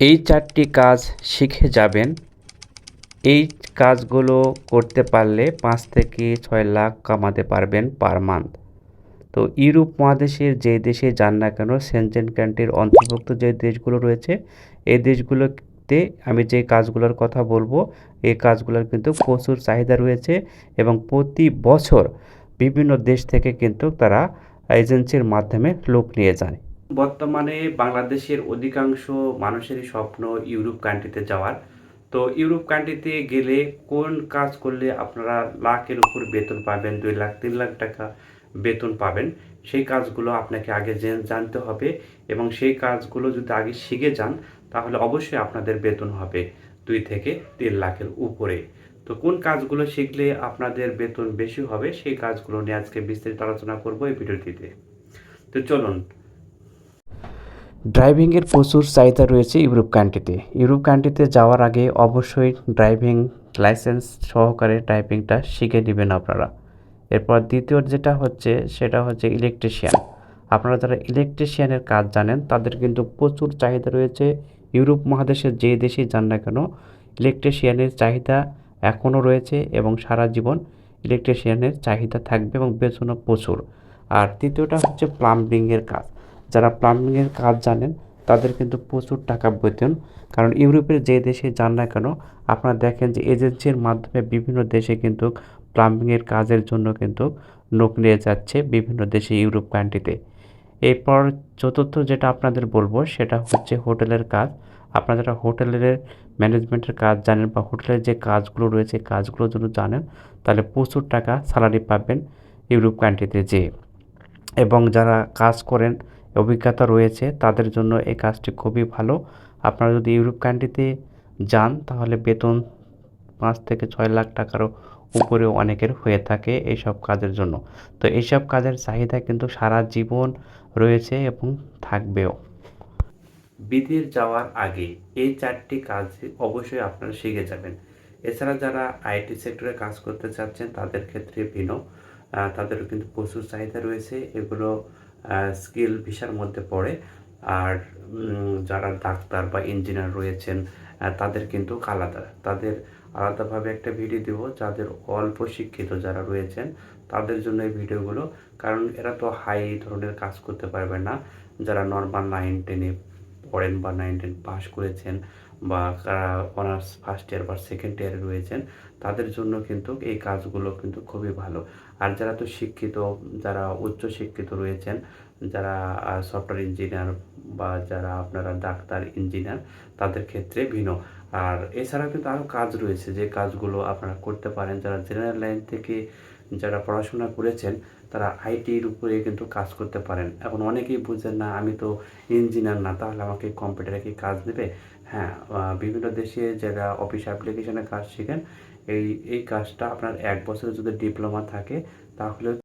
এই চারটি কাজ শিখে যাবেন। এই কাজগুলো করতে পারলে পাঁচ থেকে ছয় লাখ কামাতে পারবেন পার মান্থ। তো ইউরোপ মহাদেশের যে দেশে যান না কেন সেনজেন কান্ট্রির অন্তর্ভুক্ত যে দেশগুলো রয়েছে এই দেশগুলোতে আমি যে কাজগুলোর কথা বলব এই কাজগুলোর কিন্তু প্রচুর চাহিদা রয়েছে এবং প্রতি বছর বিভিন্ন দেশ থেকে কিন্তু তারা এজেন্সির মাধ্যমে লোক নিয়ে যায় বর্তমানে বাংলাদেশের অধিকাংশ মানুষেরই স্বপ্ন ইউরোপ কান্ট্রিতে যাওয়ার। তো ইউরোপ কান্ট্রিতে গেলে কোন কাজ করলে আপনারা লাখের উপর বেতন পাবেন, দুই লাখ, তিন লাখ টাকা বেতন পাবেন, সেই কাজগুলো আপনাকে আগে জেন- জানতে হবে এবং সেই কাজগুলো যদি আগে শিখে যান, তাহলে অবশ্যই আপনাদের বেতন হবে দুই থেকে তিন লাখের উপরে। তো কোন কাজগুলো শিখলে আপনাদের বেতন বেশি হবে, সেই কাজগুলো নিয়ে আজকে বিস্তারিত আলোচনা করব এই ভিডিওটিতে। তো চলুন ড্রাইভিংয়ের প্রচুর চাহিদা রয়েছে ইউরোপ কান্ট্রিতে। ইউরোপ কান্ট্রিতে যাওয়ার আগে অবশ্যই ড্রাইভিং লাইসেন্স সহকারে ড্রাইভিংটা শিখে নেবেন আপনারা। এরপর দ্বিতীয় যেটা হচ্ছে, সেটা হচ্ছে ইলেকট্রিশিয়ান আপনারা যারা ইলেকট্রিশিয়ানের কাজ জানেন, তাদের কিন্তু প্রচুর চাহিদা রয়েছে। ইউরোপ মহাদেশের যে দেশেই যান না কেন ইলেকট্রিশিয়ানের চাহিদা এখনও রয়েছে এবং সারা জীবন ইলেকট্রিশিয়ানের চাহিদা থাকবে এবং বেতনও প্রচুর। আর তৃতীয়টা হচ্ছে প্লাম্বিংয়ের কাজ। যারা প্লাম্বিংয়ের কাজ জানেন, তাদের কিন্তু প্রচুর টাকা বেতন। কারণ ইউরোপের যে দেশে যান না কেন, আপনারা দেখেন যে এজেন্সির মাধ্যমে বিভিন্ন দেশে কিন্তু প্লাম্বিংয়ের কাজের জন্য কিন্তু লোক নিয়ে যাচ্ছে বিভিন্ন দেশে ইউরোপ কান্ট্রিতে এরপর চতুর্থ যেটা আপনাদের বলব, সেটা হচ্ছে হোটেলের কাজ। আপনারা যারা হোটেলের ম্যানেজমেন্টের কাজ জানেন বা হোটেলের যে কাজগুলো রয়েছে কাজগুলো যদি জানেন, তাহলে প্রচুর টাকা স্যালারি পাবেন ইউরোপ কান্ট্রিতে যেয়ে। এবং যারা কাজ করেন অভিজ্ঞতা রয়েছে, তাদের জন্য এই কাজটি খুবই ভালো। আপনারা যদি ইউরোপ কান্ট্রিতে যান, তাহলে বেতন পাঁচ থেকে ছয় লাখ টাকারও উপরেও অনেকের হয়ে থাকে এইসব কাজের জন্য। তো এইসব কাজের চাহিদা কিন্তু সারা জীবন রয়েছে এবং থাকবেও। বিদেশ যাওয়ার আগে এই চারটি কাজ অবশ্যই আপনারা শিখে যাবেন। এছাড়া যারা আইটি সেক্টরে কাজ করতে চাচ্ছেন, তাদের ক্ষেত্রে ভিন্ন। তাদেরও কিন্তু প্রচুর চাহিদা রয়েছে। এগুলো স্কিল ভিসার মধ্যে পড়ে। আর যারা ডাক্তার বা ইঞ্জিনিয়ার রয়েছেন তাদের কিন্তু আলাদা। তাদের আলাদাভাবে একটা ভিডিও দেবো। যাদের অল্প শিক্ষিত যারা রয়েছেন, তাদের জন্য এই ভিডিওগুলো কারণ এরা তো হাই ধরনের কাজ করতে পারবে না। যারা নর্মাল নাইন টেনে পড়েন বা নাইন টেন পাস করেছেন বা কারা অনার্স ফার্স্ট ইয়ার বা সেকেন্ড ইয়ারে রয়েছেন, তাদের জন্য কিন্তু এই কাজগুলো কিন্তু খুবই ভালো। আর যারা তো শিক্ষিত, যারা উচ্চ শিক্ষিত রয়েছেন, যারা সফটওয়্যার ইঞ্জিনিয়ার বা যারা আপনারা ডাক্তার ইঞ্জিনিয়ার তাদের ক্ষেত্রে ভিন্ন। আর এছাড়া কিন্তু আরও কাজ রয়েছে, যে কাজগুলো আপনারা করতে পারেন, যারা জেনারেল লাইন থেকে যারা পড়াশোনা করেছেন, তারা আইটির উপরে কিন্তু কাজ করতে পারেন। এখন অনেকেই বুঝেন না, আমি তো ইঞ্জিনিয়ার না, তাহলে আমাকে কম্পিউটারে কি কাজ দেবে? হ্যাঁ বিভিন্ন দেশে যারা অফিস অ্যাপ্লিকেশনে কাজ শিখেন, এই এই কাজটা আপনার এক বছরের যদি ডিপ্লোমা থাকে, তাহলে